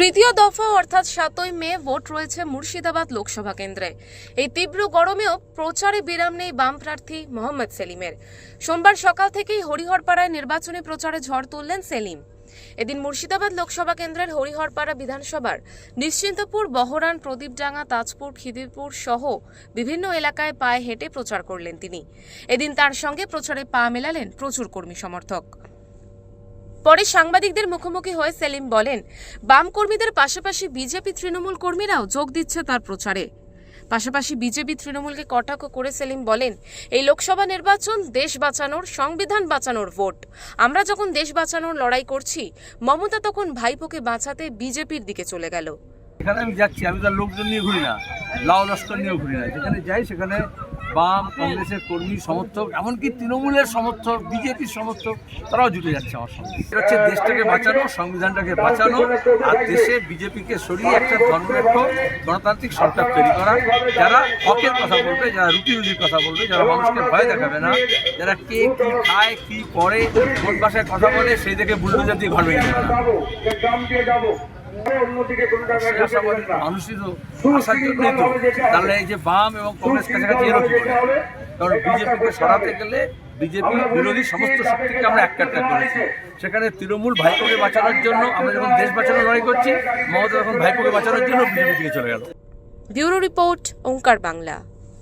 তৃতীয় দফা অর্থাৎ সাতই মে ভোট রয়েছে মুর্শিদাবাদ লোকসভা কেন্দ্রে। এই তীব্র গরমেও প্রচারে বিরাম নেই বাম প্রার্থী মোহাম্মদ সেলিমের। সোমবার সকাল থেকেই হরিহরপাড়ায় নির্বাচনী প্রচারে ঝড় তুললেন সেলিম। এদিন মুর্শিদাবাদ লোকসভা কেন্দ্রের হরিহরপাড়া বিধানসভার নিশ্চিন্তপুর, বহরান, প্রদীপডাঙ্গা, তাজপুর, খিদিরপুর সহ বিভিন্ন এলাকায় পায়ে হেঁটে প্রচার করলেন তিনি। এদিন তার সঙ্গে প্রচারে পা মেলালেন প্রচুর কর্মী সমর্থক। পরে সাংবাদিকদের মুখোমুখি হয়ে সেলিম বলেন, বাম কর্মীদের পাশাপাশি বিজেপি তৃণমূল কর্মীরাও যোগ দিচ্ছে তার প্রচারে। পাশাপাশি বিজেপি তৃণমূলকে কটাক্ষ করে সেলিম বলেন, এই লোকসভা নির্বাচন দেশ বাঁচানোর, সংবিধান বাঁচানোর ভোট। আমরা যখন দেশ বাঁচানোর লড়াই করছি, মমতা তখন ভাইপোকে বাঁচাতে বিজেপির দিকে চলে গেল। এখানে আমি যাচ্ছি, আমি তার লোকজন নিয়ে ঘুরি না, লাউ লস্কর নিয়ে ঘুরি না। যেখানে যাই সেখানে বাম, কংগ্রেসের কর্মী, সমর্থক, এমনকি তৃণমূলের সমর্থক, বিজেপির সমর্থক, তারাও জুটে যাচ্ছে আমার সঙ্গে। এটা হচ্ছে দেশটাকে বাঁচানো, সংবিধানটাকে বাঁচানো, আর দেশে বিজেপিকে সরিয়ে একটা ধর্মনিরপেক্ষ, গণতান্ত্রিক সরকার তৈরি করা। যারা হকের কথা বলবে, যারা রুটি রুজির কথা বলবে, যারা মানুষকে ভয় দেখাবে না, যারা কে কি খায়, কি পরে কোন ভাষায় কথা বলে, সেই দেখে বুলডোজার দিয়ে ঘর ভেঙে তাহলে এই যে বাম এবং কংগ্রেস কাছাকাছি কারণ বিজেপিকে গেলে বিরোধী সমস্ত আমরা করেছি সেখানে তৃণমূল ভাইপোকে বাঁচানোর জন্য আমরা যখন দেশ বাঁচানোর লড়াই করছি মমতা যখন ভাইপোকে বাঁচানোর জন্য বিজেপি থেকে চলে গেল ব্যুরো রিপোর্ট ওঙ্কার বাংলা